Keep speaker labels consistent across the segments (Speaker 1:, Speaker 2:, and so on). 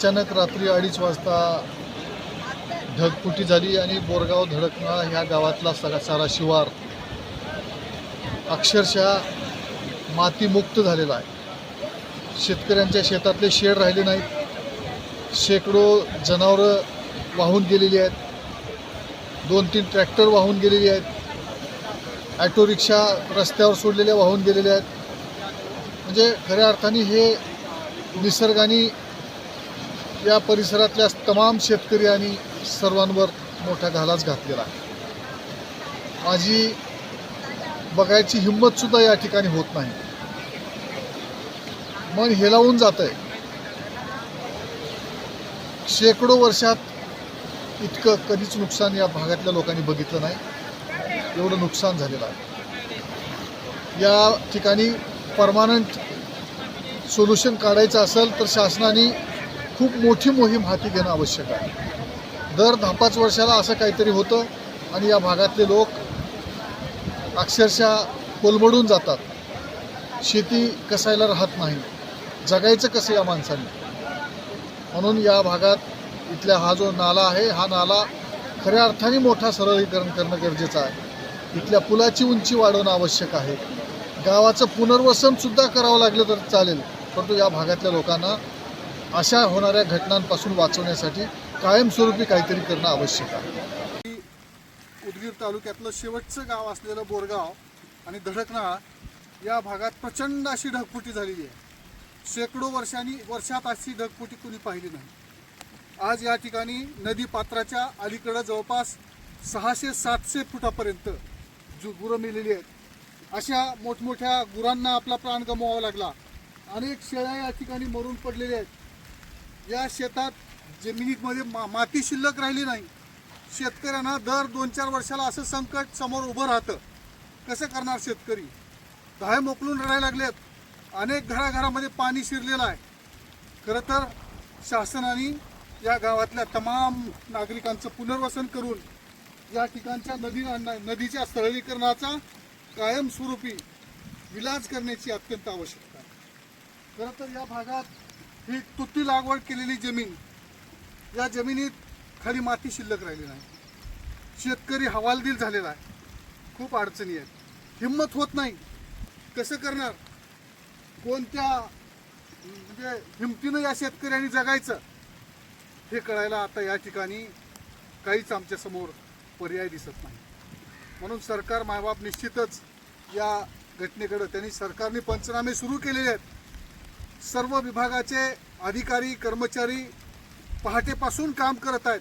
Speaker 1: अचानक रात्री अडीच वाजता ढगफुटी झाली आणि बोरगाव धडकणा ह्या गावातला सगळा सारा शिवार अक्षरशः मातीमुक्त झालेला आहे. शेतकऱ्यांच्या शेतातले शेड राहिले नाहीत. शेकडो जनावरं वाहून गेलेली आहेत. दोन तीन ट्रॅक्टर वाहून गेलेली आहेत. ॲटो रिक्षा रस्त्यावर सोडलेल्या वाहून गेलेल्या आहेत. म्हणजे खऱ्या अर्थाने हे निसर्गाने या परिसरातल्या तमाम शेतकरी आणि सर्वांवर मोठा घालाच घातलेला आहे. माझी बघायची हिंमतसुद्धा या ठिकाणी होत नाही. मन हेलावून जात आहे शेकडो वर्षात इतकं कधीच नुकसान या भागातल्या लोकांनी बघितलं नाही. एवढं नुकसान झालेलं आहे. या ठिकाणी परमानंट सोल्युशन काढायचं असेल तर शासनाने खूप मोठी मोहीम हाती घेणं आवश्यक आहे. दर दहा पाच वर्षाला असं काहीतरी होतं आणि या भागातले लोक अक्षरशः कोलमडून जातात. शेती कसायला राहत नाही. जगायचं कसं या माणसाने? म्हणून या भागात इथल्या हा जो नाला आहे हा नाला खऱ्या अर्थाने मोठा सरळीकरण करणं गरजेचं आहे. इथल्या पुलाची उंची वाढवणं आवश्यक आहे. गावाचं पुनर्वसनसुद्धा करावं लागलं तर चालेल. परंतु या भागातल्या लोकांना अशा होणाऱ्या घटनांपासून वाचवण्यासाठी कायमस्वरूपी काहीतरी करणं आवश्यक आहे. उदगीर तालुक्यातलं शेवटचं गाव असलेलं बोरगाव आणि धडकनाळ या भागात प्रचंड अशी ढगफुटी झालेली आहे. शेकडो वर्षांनी वर्षात अशी ढगफुटी कुणी पाहिली नाही. आज या ठिकाणी नदी पात्राच्या अलीकडं जवळपास सहाशे सातशे फुटापर्यंत जु गुरं मेलेली आहेत. अशा मोठमोठ्या गुरांना आपला प्राण गमवावा लागला. अनेक शेळ्या या ठिकाणी मरून पडलेल्या आहेत. या शेतात जमिनीमध्ये मा माती शिल्लक राहिली नाही. शेतकऱ्यांना दर दोन चार वर्षाला असं संकट समोर उभं राहतं. कसं करणार शेतकरी? धाय मोकलून राहायला लागलेत. अनेक घराघरामध्ये पाणी शिरलेलं आहे. खरं तर शासनाने या गावातल्या तमाम नागरिकांचं पुनर्वसन करून या ठिकाणच्या नदी नदीच्या स्थळीकरणाचा कायमस्वरूपी विलाज करण्याची अत्यंत आवश्यकता आहे. खरं तर या भागात ही तुती लागवड केलेली जमीन या जमिनीत खाली माती शिल्लक राहिली नाही. शेतकरी हवालदिल झालेला आहे. खूप अडचणी आहेत. हिंमत होत नाही. कसं करणार? कोणत्या म्हणजे हिमतीनं या शेतकऱ्यांनी जगायचं? हे कळायला आता या ठिकाणी काहीच आमच्यासमोर पर्याय दिसत नाही. म्हणून सरकार मायबाप निश्चितच या घटनेकडं त्यांनी सरकारने पंचनामे सुरू केलेले आहेत. सर्व विभागाचे अधिकारी कर्मचारी पहाटेपासून काम करत आहेत.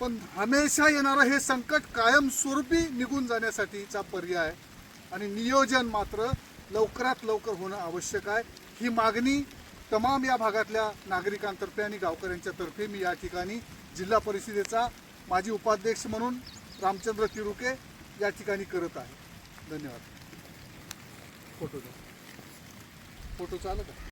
Speaker 1: पण हमेशा येणारं हे संकट कायमस्वरूपी निघून जाण्यासाठीचा पर्याय आणि नियोजन मात्र लवकरात लवकर होणं आवश्यक आहे. ही मागणी तमाम या भागातल्या नागरिकांतर्फे आणि गावकऱ्यांच्या तर्फे मी या ठिकाणी जिल्हा परिषदेचा माजी उपाध्यक्ष म्हणून रामचंद्र तिरुके या ठिकाणी करत आहे. धन्यवाद. फोटो द्या. फोटो चालत आहे